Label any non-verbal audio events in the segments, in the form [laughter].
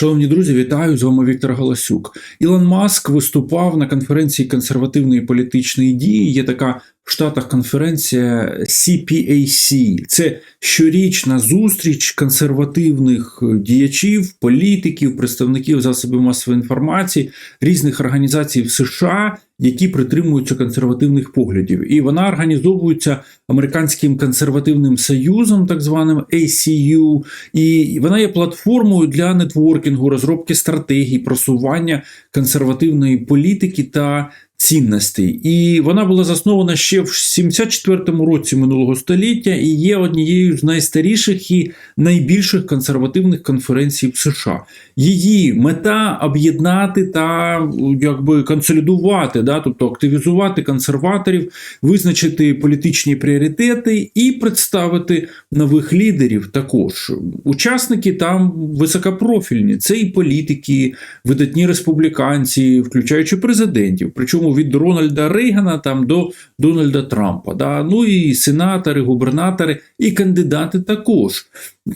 Шановні друзі, вітаю з вами Віктор Галасюк. Ілон Маск виступав на конференції консервативної політичної дії. Є така Штатах конференція CPAC. Це щорічна зустріч консервативних діячів, політиків, представників засобів масової інформації різних організацій в США, які притримуються консервативних поглядів. І вона організовується американським консервативним союзом, так званим ACU, і вона є платформою для нетворкінгу, розробки стратегій, просування консервативної політики та цінностей. І вона була заснована ще в 74-му році минулого століття і є однією з найстаріших і найбільших консервативних конференцій в США. Її мета об'єднати та якби консолідувати, да, тобто активізувати консерваторів, визначити політичні пріоритети і представити нових лідерів. Також учасники там високопрофільні. Це і політики, видатні республіканці, включаючи президентів. Причому від Рональда Рейгана там до Дональда Трампа. Да? Ну і сенатори, губернатори, і кандидати також.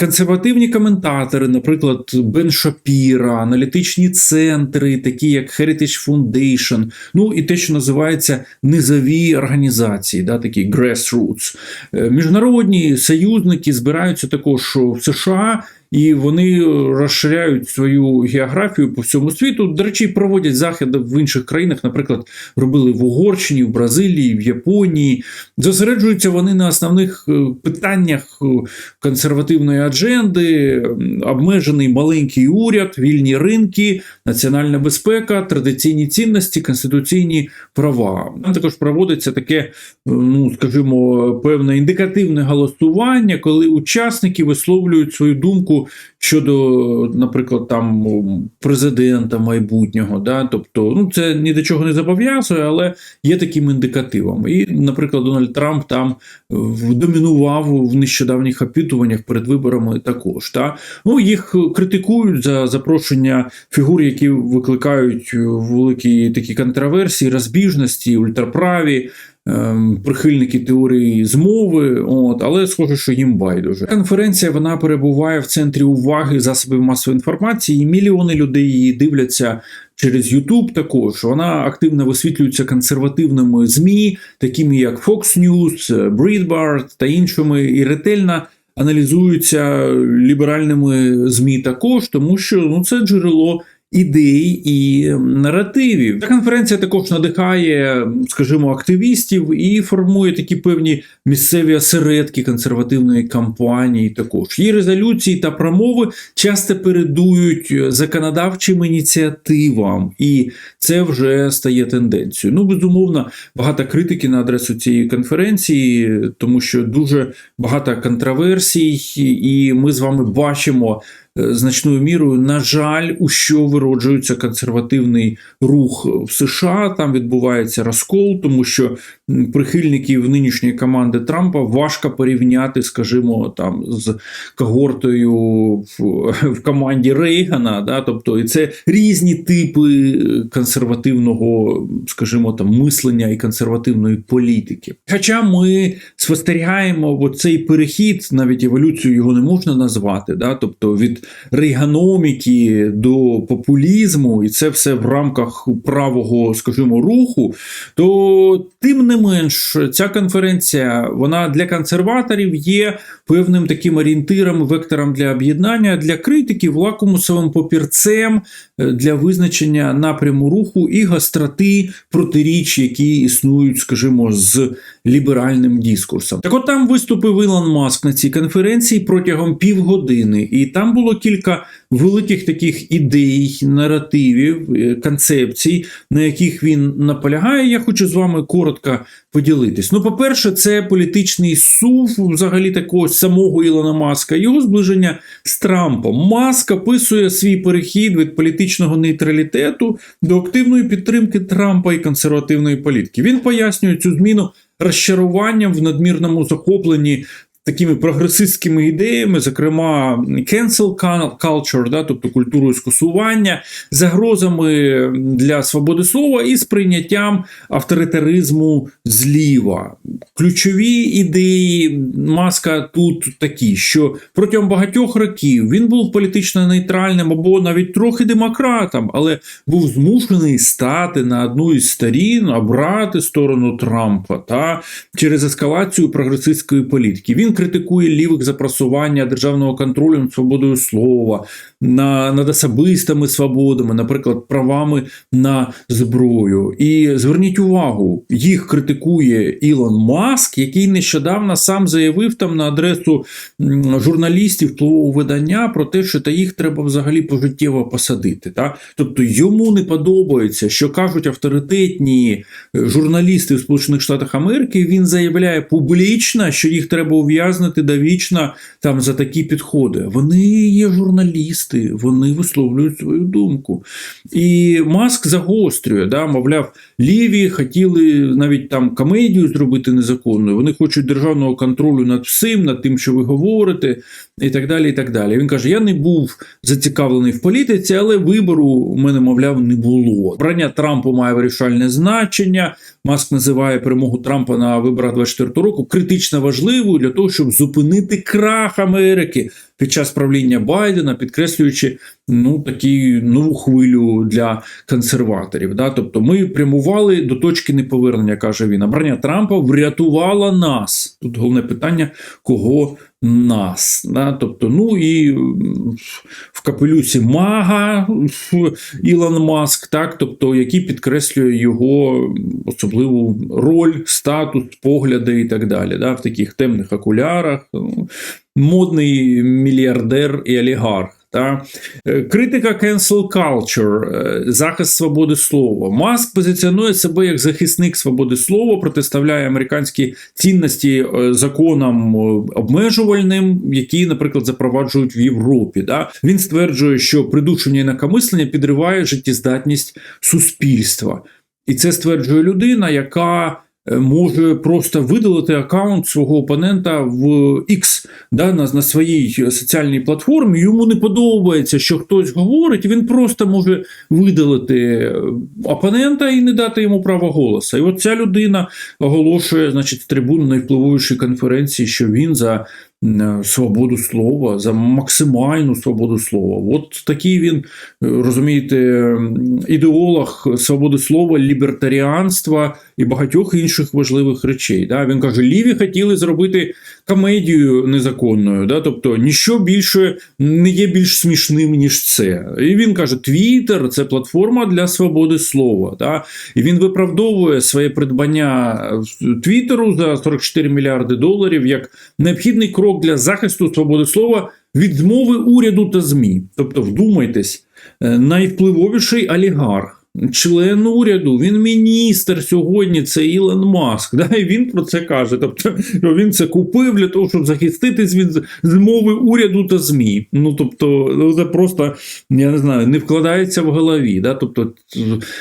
Консервативні коментатори, наприклад, Бен Шапіра, аналітичні центри, такі як Heritage Foundation, ну і те, що називається низові організації, да, такі grassroots. Е, Міжнародні союзники збираються також в США. І вони розширяють свою географію по всьому світу. До речі, проводять заходи в інших країнах, наприклад, робили в Угорщині, в Бразилії, в Японії. Зосереджуються вони на основних е, питаннях е, консервативної адженди, обмежений маленький уряд, вільні ринки, національна безпека, традиційні цінності, конституційні права. Також проводиться таке, е, ну скажімо, певне індикативне голосування, коли учасники висловлюють свою думку щодо, наприклад, там президента майбутнього. Да? Тобто, ну це ні до чого не зобов'язує, але є таким індикативом. І, наприклад, Дональд Трамп там домінував в нещодавніх опитуваннях перед виборами також. Да? Ну, їх критикують за запрошення фігур, які викликають великі такі контроверсії, розбіжності, ультраправі. Прихильники теорії змови, от, але схоже, що їм байдуже. Конференція вона перебуває в центрі уваги засобів масової інформації. і Мільйони людей її дивляться через YouTube Також вона активно висвітлюється консервативними змі, такими як Fox News, Breitbart та іншими, і ретельно аналізуються ліберальними змі також, тому що ну це джерело ідей і наративів. Ця конференція також надихає, скажімо, активістів і формує такі певні місцеві осередки консервативної кампанії. Також її резолюції та промови часто передують законодавчим ініціативам, і це вже стає тенденцією. Ну, безумовно, багато критики на адресу цієї конференції, тому що дуже багато контроверсій, і ми з вами бачимо. Значною мірою, на жаль, у що вироджується консервативний рух в США. Там відбувається розкол, тому що прихильників нинішньої команди Трампа важко порівняти, скажімо, там з когортою в, в команді Рейгана. Да? Тобто, і це різні типи консервативного, скажімо, там мислення і консервативної політики. Хоча ми спостерігаємо цей перехід, навіть еволюцію його не можна назвати, да? тобто від рейганоміки до популізму, і це все в рамках правого, скажімо, руху, то тим не менш ця конференція вона для консерваторів є певним таким орієнтиром, вектором для об'єднання, для критиків, лакмусовим папірцем е, для визначення напряму руху і гостроти протиріч, які існують, скажімо, з ліберальним дискурсом. Так от там виступив Ілон Маск на цій конференції протягом півгодини, і там було кілька великих таких ідей, наративів, е, концепцій, на яких він наполягає. Я хочу з вами коротко поділитись. Ну, по-перше, це політичний сув взагалі такого самого Ілона Маска, його зближення з Трампом. Маск описує свій перехід від політичного нейтралітету до активної підтримки Трампа і консервативної політики. Він пояснює цю зміну розчаруванням в надмірному захопленні такими прогресистськими ідеями, зокрема cancel culture, да, тобто культурою скасування, загрозами для свободи слова і сприйняттям авторитаризму зліва. Ключові ідеї маска тут такі, що протягом багатьох років він був політично нейтральним або навіть трохи демократом, але був змушений стати на одну із сторін, обрати сторону Трампа та через ескалацію прогресистської політики. Він критикує лівих за просування державного контролю над свободою слова, на, над особистими свободами, наприклад, правами на зброю. І зверніть увагу, їх критикує Ілон Маск, який нещодавно сам заявив там на адресу журналістів впливового видання про те, що та їх треба взагалі пожиттєво посадити. Та? Тобто йому не подобається, що кажуть авторитетні журналісти в Сполучених Штатах Америки. Він заявляє публічно, що їх треба ув'язнити довічно там за такі підходи. Вони є журналісти, вони висловлюють свою думку. І Маск загострює, да, мовляв, ліві хотіли навіть там комедію зробити незаконною. Вони хочуть державного контролю над всім, над тим, що ви говорите, і так далі. і так далі. Він каже: Я не був зацікавлений в політиці, але вибору у мене, мовляв, не було. Брання Трампу має вирішальне значення. Маск називає перемогу Трампа на виборах 24 року критично важливою для того, щоб зупинити крах Америки під час правління Байдена, підкреслюючи ну такі нову хвилю для консерваторів. Да? Тобто ми прямували до точки неповернення, каже він. А брання Трампа врятувала нас. Тут головне питання, кого нас. Да? Тобто, ну і в капелюсі Мага Ілон Маск, так? тобто, який підкреслює його особливу роль, статус, погляди і так далі. Да? В таких темних окулярах. Ну, Модний мільярдер і олігарх. Та Е, критика cancel culture, е, захист свободи слова. Маск позиціонує себе як захисник свободи слова, протиставляє американські цінності е, законам обмежувальним, які, наприклад, запроваджують в Європі. Да? Він стверджує, що придушення інакомислення підриває життєздатність суспільства. І це стверджує людина, яка може просто видалити аккаунт свого опонента в X да, на, на своїй соціальній платформі. Йому не подобається, що хтось говорить, він просто може видалити е, опонента і не дати йому права голоса. І от ця людина оголошує, значить, з трибуни найвпливовішої конференції, що він за свободу слова, за максимальну свободу слова. От такий він, е, розумієте, ідеолог свободи слова, лібертаріанства і багатьох інших важливих речей. Да? Він каже: ліві хотіли зробити комедію незаконною, да? тобто ніщо більше не є більш смішним, ніж це. І він каже: Твіттер це платформа для свободи слова. Да? І він виправдовує своє придбання Твіттеру за 44 мільярди доларів як необхідний крок для захисту свободи слова відмови уряду та ЗМІ. Тобто, вдумайтесь, е, найвпливовіший олігарх. Член уряду, він міністр сьогодні, це Ілон Маск. [laughs] Да? І він про це каже. Тобто він це купив для того, щоб захиститись від змови уряду та ЗМІ. Ну тобто, це просто я не знаю, не вкладається в голові. Да? Тобто,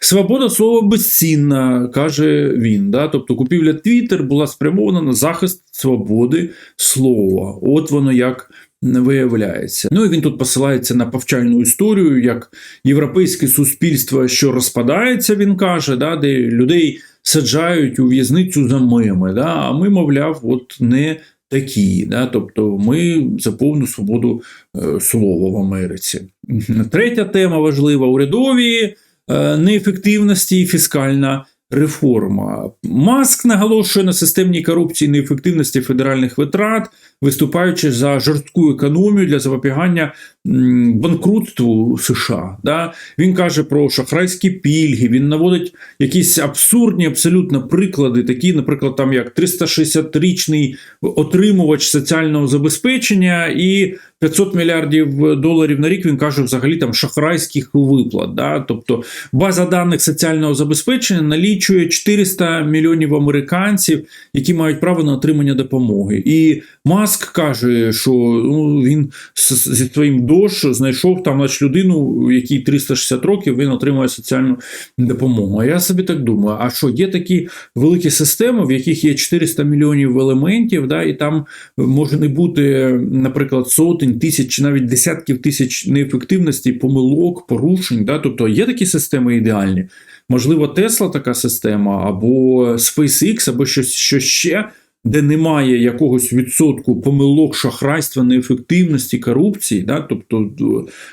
свобода слова безцінна, каже він. Да? Тобто, купівля Твіттер була спрямована на захист свободи слова. От воно як не виявляється. Ну і він тут посилається на повчальну історію, як європейське суспільство, що розпадається, він каже, да, де людей саджають у в'язницю за меми. Да, а ми, мовляв, от не такі. Да, тобто ми за повну свободу е, слова в Америці. Третя тема важлива: урядові е, неефективності і фіскальна. Реформа. Маск наголошує на системній корупції неефективності федеральних витрат, виступаючи за жорстку економію для запобігання банкрутству США. Да? Він каже про шахрайські пільги. Він наводить якісь абсурдні абсолютно приклади, такі, наприклад, там як 360-річний отримувач соціального забезпечення і 500 мільярдів доларів на рік. Він каже, взагалі там шахрайських виплат. Да? Тобто база даних соціального забезпечення налічує 400 мільйонів американців, які мають право на отримання допомоги. І Маск каже, що ну, він зі своїм Дож знайшов там значить, людину, якій 360 років він отримує соціальну допомогу. А я собі так думаю: а що є такі великі системи, в яких є 400 мільйонів елементів, да, і там може не бути, наприклад, сотень, тисяч чи навіть десятків тисяч неефективностей, помилок, порушень. Да? Тобто є такі системи ідеальні. Можливо, Тесла така система, або SpaceX, або щось що ще, де немає якогось відсотку помилок, шахрайства, неефективності, корупції. Да? Тобто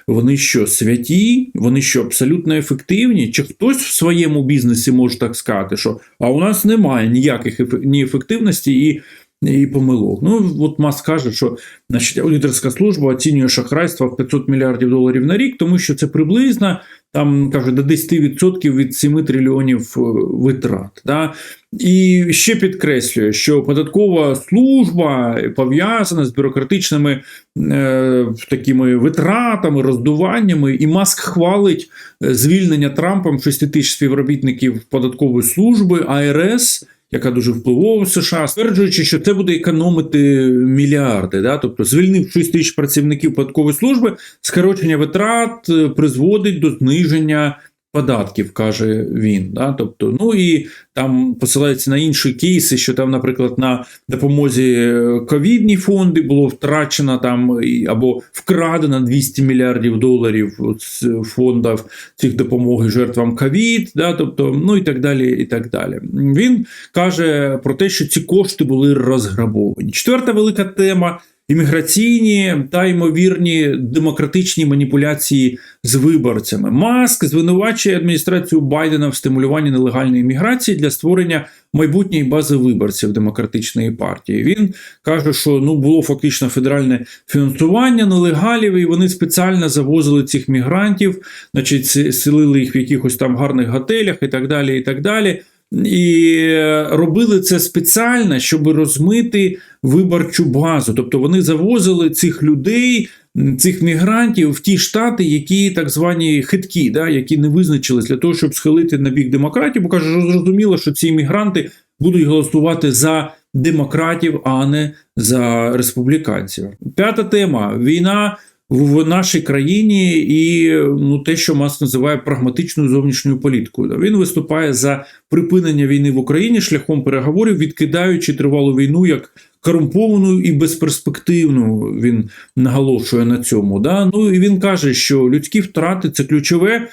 вони що святі, вони що абсолютно ефективні? Чи хтось в своєму бізнесі може так сказати, що а у нас немає ніяких ні ефективності і. І помилок. Ну, от Маск каже, що значить, аудиторська служба оцінює шахрайство в 500 мільярдів доларів на рік, тому що це приблизно там каже до 10% від 7 трильйонів е, витрат. Да? І ще підкреслює, що податкова служба пов'язана з бюрократичними е, такими витратами, роздуваннями, і Маск хвалить е, звільнення Трампом 6 тисяч співробітників податкової служби АРС. Яка дуже впливова в США, стверджуючи, що це буде економити мільярди. Да? Тобто, звільнив 6 тисяч працівників податкової служби, скорочення витрат е, призводить до зниження податків, каже він. Да? Тобто, ну і там посилається на інші кейси, що там, наприклад, на допомозі е, ковідні фонди було втрачено там або вкрадено 200 мільярдів доларів з фондів цих допомоги жертвам ковід, да? тобто, ну і так далі. і так далі. Він каже про те, що ці кошти були розграбовані. Четверта велика тема. Імміграційні та ймовірні демократичні маніпуляції з виборцями. Маск звинувачує адміністрацію Байдена в стимулюванні нелегальної імміграції для створення майбутньої бази виборців демократичної партії. Він каже, що ну було фактично федеральне фінансування нелегалів, і вони спеціально завозили цих мігрантів, значить, селили їх в якихось там гарних готелях і так далі. І так далі. І робили це спеціально, щоб розмити виборчу базу. Тобто вони завозили цих людей, цих мігрантів в ті штати, які так звані хиткі, да, які не визначились для того, щоб схилити на бік демократів. Бо каже, зрозуміло, що ці мігранти будуть голосувати за демократів, а не за республіканців. П'ята тема: війна. В нашій країні і ну те, що Маск називає прагматичною зовнішньою політикою, він виступає за припинення війни в Україні шляхом переговорів, відкидаючи тривалу війну як корумповану і безперспективну. Він наголошує на цьому. Да? Ну і він каже, що людські втрати це ключове,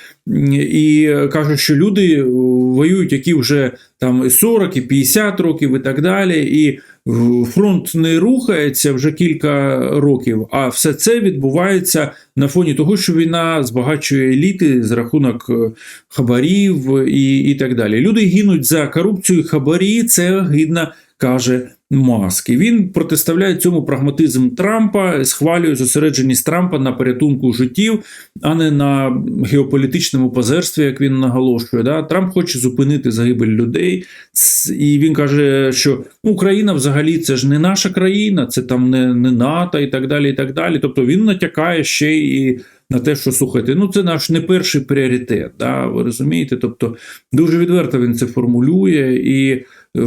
і каже, що люди е, воюють, які вже там і 40, і 50 років, і так далі. І фронт не рухається вже кілька років, а все це відбувається на фоні того, що війна збагачує еліти з рахунок е, хабарів і, і так далі. Люди гинуть за корупцію, хабарі це гидно, каже Маск. І він протиставляє цьому прагматизм Трампа, схвалює зосередженість Трампа на порятунку життів, а не на геополітичному позерстві, як він наголошує. Да? Трамп хоче зупинити загибель людей, і він каже, що Україна взагалі це ж не наша країна, це там не, не НАТО і так далі. і так далі. Тобто він натякає ще і на те, що слухайте, ну це наш не перший пріоритет. Да? Ви розумієте? Тобто дуже відверто він це формулює, і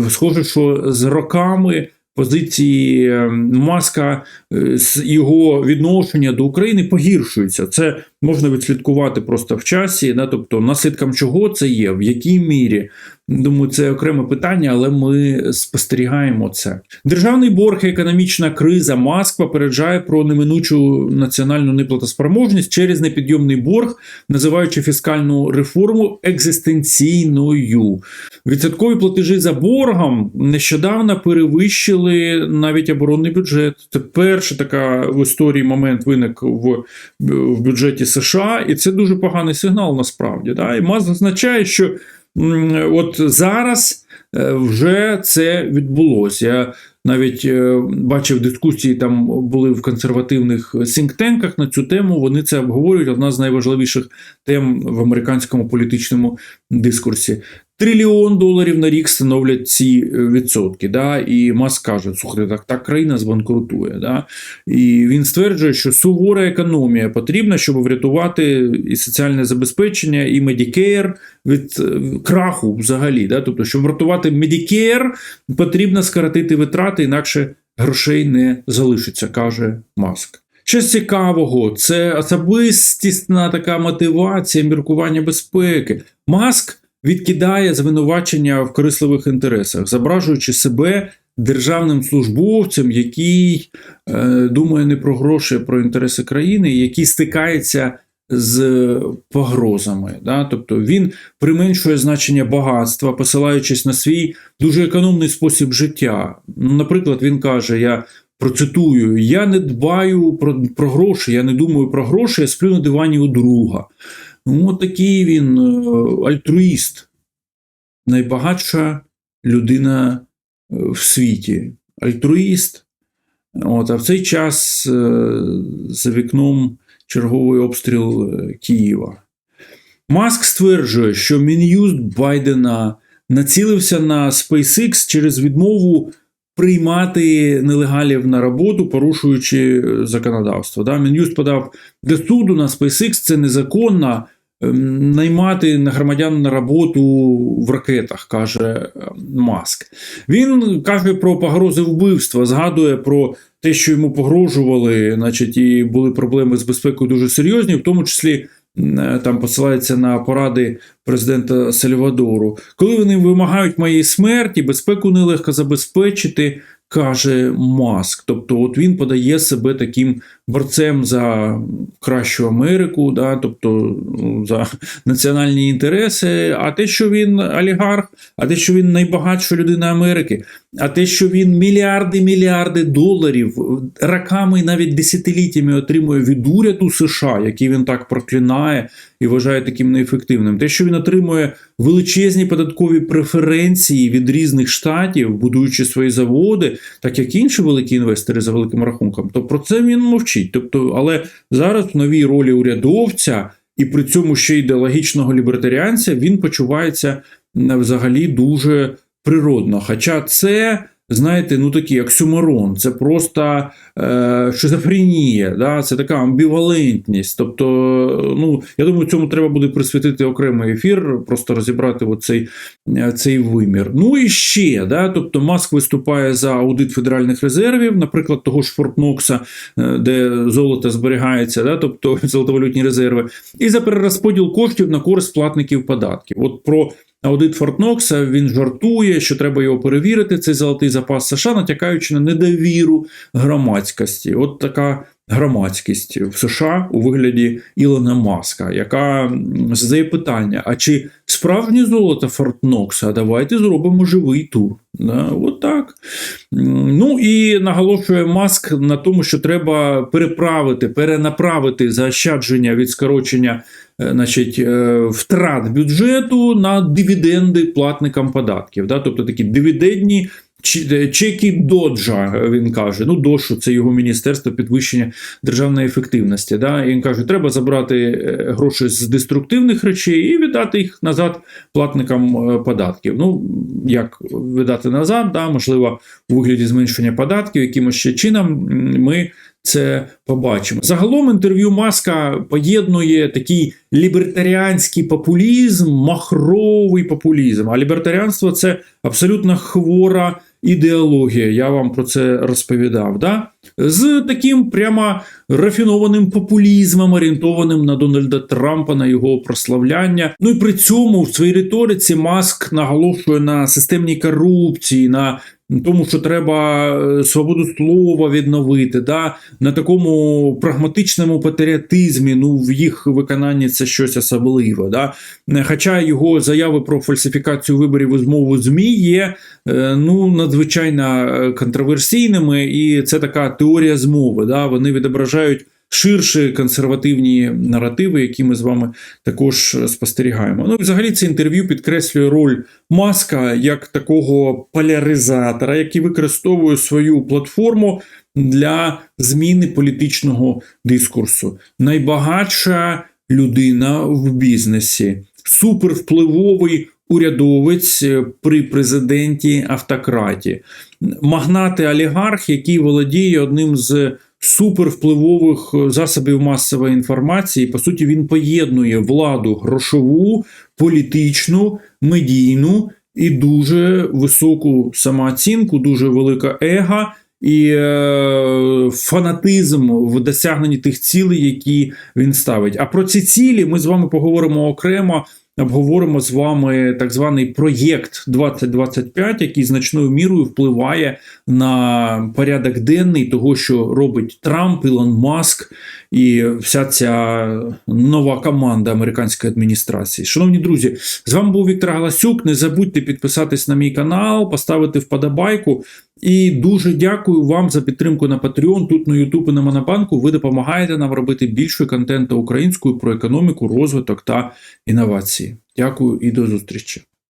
схоже, що з роками. Позиції е, Маска, е, з його відношення до України погіршуються. Це можна відслідкувати просто в часі, да? тобто наслідком чого це є, в якій мірі. Думаю, це окреме питання, але ми спостерігаємо це. Державний борг економічна криза Маск попереджає про неминучу національну неплатоспроможність через непідйомний борг, називаючи фіскальну реформу екзистенційною. Відсоткові платежі за боргом нещодавно перевищили навіть оборонний бюджет. Це перший така в історії момент виник в, в бюджеті США, і це дуже поганий сигнал насправді. Да? І Маск зазначає, що от зараз е, вже це відбулося. Я навіть е, бачив дискусії, там були в консервативних сінктенках на цю тему. Вони це обговорюють. Одна з найважливіших тем в американському політичному дискурсі. Трильйон доларів на рік становлять ці е, відсотки. Да? І Маск каже, слухайте, так, так країна збанкрутує. Да? І він стверджує, що сувора економія потрібна, щоб врятувати і соціальне забезпечення, і Medicare від е, краху взагалі. Да? Тобто, щоб врятувати Medicare, потрібно скоротити витрати, інакше грошей не залишиться, каже Маск. Щось цікавого, це особистісна така мотивація, міркування безпеки. Маск відкидає звинувачення в корисливих інтересах, зображуючи себе державним службовцем, який е, думає не про гроші, а про інтереси країни, який стикається з погрозами. Да? Тобто він применшує значення багатства, посилаючись на свій дуже економний спосіб життя. Ну, Наприклад, він каже: Я процитую: я не дбаю про, про гроші, я не думаю про гроші, я сплю на дивані у друга. Ну, такий він е, альтруїст, найбагатша людина е, в світі. Альтруїст. От, а в цей час е, за вікном черговий обстріл Києва. Маск стверджує, що Мін'юст Байдена націлився на SpaceX через відмову приймати нелегалів на роботу, порушуючи законодавство. Да? Мін'юст подав до суду на SpaceX це незаконно. Ем, Наймати на громадян на роботу в ракетах, каже е, Маск. Він каже про погрози вбивства, згадує про те, що йому погрожували, значить, і були проблеми з безпекою дуже серйозні, в тому числі там посилається на поради президента Сальвадору. Коли вони вимагають моєї смерті, безпеку нелегко забезпечити, каже Маск. Тобто, от він подає себе таким борцем за кращу Америку, да, тобто ну, за національні інтереси. А те, що він олігарх, а те, що він найбагатша людина Америки, а те, що він мільярди мільярди доларів роками, навіть десятиліттями отримує від уряду США, який він так проклинає і вважає таким неефективним. Те, що він отримує величезні податкові преференції від різних штатів, будуючи свої заводи, так як інші великі інвестори за великим рахунком, то про це він мовчить. Тобто, але зараз в новій ролі урядовця. І при цьому ще ідеологічного лібертаріанця він почувається взагалі дуже природно. Хоча це, знаєте, ну такий оксюморон, це просто е, шизофренія, да? це така амбівалентність. Тобто, ну, я думаю, цьому треба буде присвятити окремий ефір, просто розібрати оцей, е, цей вимір. Ну і ще, да? тобто Маск виступає за аудит федеральних резервів, наприклад, того ж Форт Нокса, е, де золото зберігається, да? тобто [laughs] золотовалютні резерви, і за перерозподіл коштів на користь платників податків. От про Аудит Фортнокса він жартує, що треба його перевірити, цей золотий запас США, натякаючи на недовіру громадськості. От така громадськість в США у вигляді Ілона Маска, яка задає питання: а чи справжнє золото Фортнокса? Давайте зробимо живий тур. Да, от так. Ну і наголошує Маск на тому, що треба переправити, перенаправити заощадження від скорочення е, значить, е, втрат бюджету на дивіденди платникам податків. Да? Тобто такі дивідендні е, чеки доджа, е, він каже. Ну, дошу це його міністерство підвищення державної ефективності. Да? І він каже, треба забрати е, гроші з деструктивних речей і віддати їх назад платникам е, податків. Ну, як віддати назад, да? можливо, у вигляді зменшення податків, якимось ще чином ми це побачимо. Загалом інтерв'ю Маска поєднує такий лібертаріанський популізм, махровий популізм. А лібертаріанство це абсолютно хвора ідеологія. Я вам про це розповідав. Да? З таким прямо рафінованим популізмом, орієнтованим на Дональда Трампа, на його прославляння. Ну і при цьому в своїй риториці Маск наголошує на системній корупції, на тому, що треба е, свободу слова відновити, да? на такому прагматичному патріотизмі, ну в їх виконанні це щось особливе. Да? Хоча його заяви про фальсифікацію виборів і змову ЗМІ є е, ну, надзвичайно е, контроверсійними, і це така теорія змови. Да? Вони відображають. Ширші консервативні наративи, які ми з вами також спостерігаємо. Ну і взагалі це інтерв'ю підкреслює роль Маска як такого поляризатора, який використовує свою платформу для зміни політичного дискурсу. Найбагатша людина в бізнесі, супервпливовий урядовець при президенті автократі, магнати олігарх, який володіє одним з супервпливових засобів масової інформації. По суті, він поєднує владу грошову, політичну, медійну і дуже високу самооцінку, дуже велика ега і е, фанатизм в досягненні тих цілей, які він ставить. А про ці цілі ми з вами поговоримо окремо. Обговоримо з вами так званий проєкт 2025, який значною мірою впливає на порядок денний того, що робить Трамп, Ілон Маск і вся ця нова команда американської адміністрації. Шановні друзі, з вами був Віктор Галасюк. Не забудьте підписатись на мій канал, поставити вподобайку. І дуже дякую вам за підтримку на Patreon, тут на YouTube і на Монобанку. Ви допомагаєте нам робити більше контенту українською про економіку, розвиток та інновації. Дякую і до зустрічі.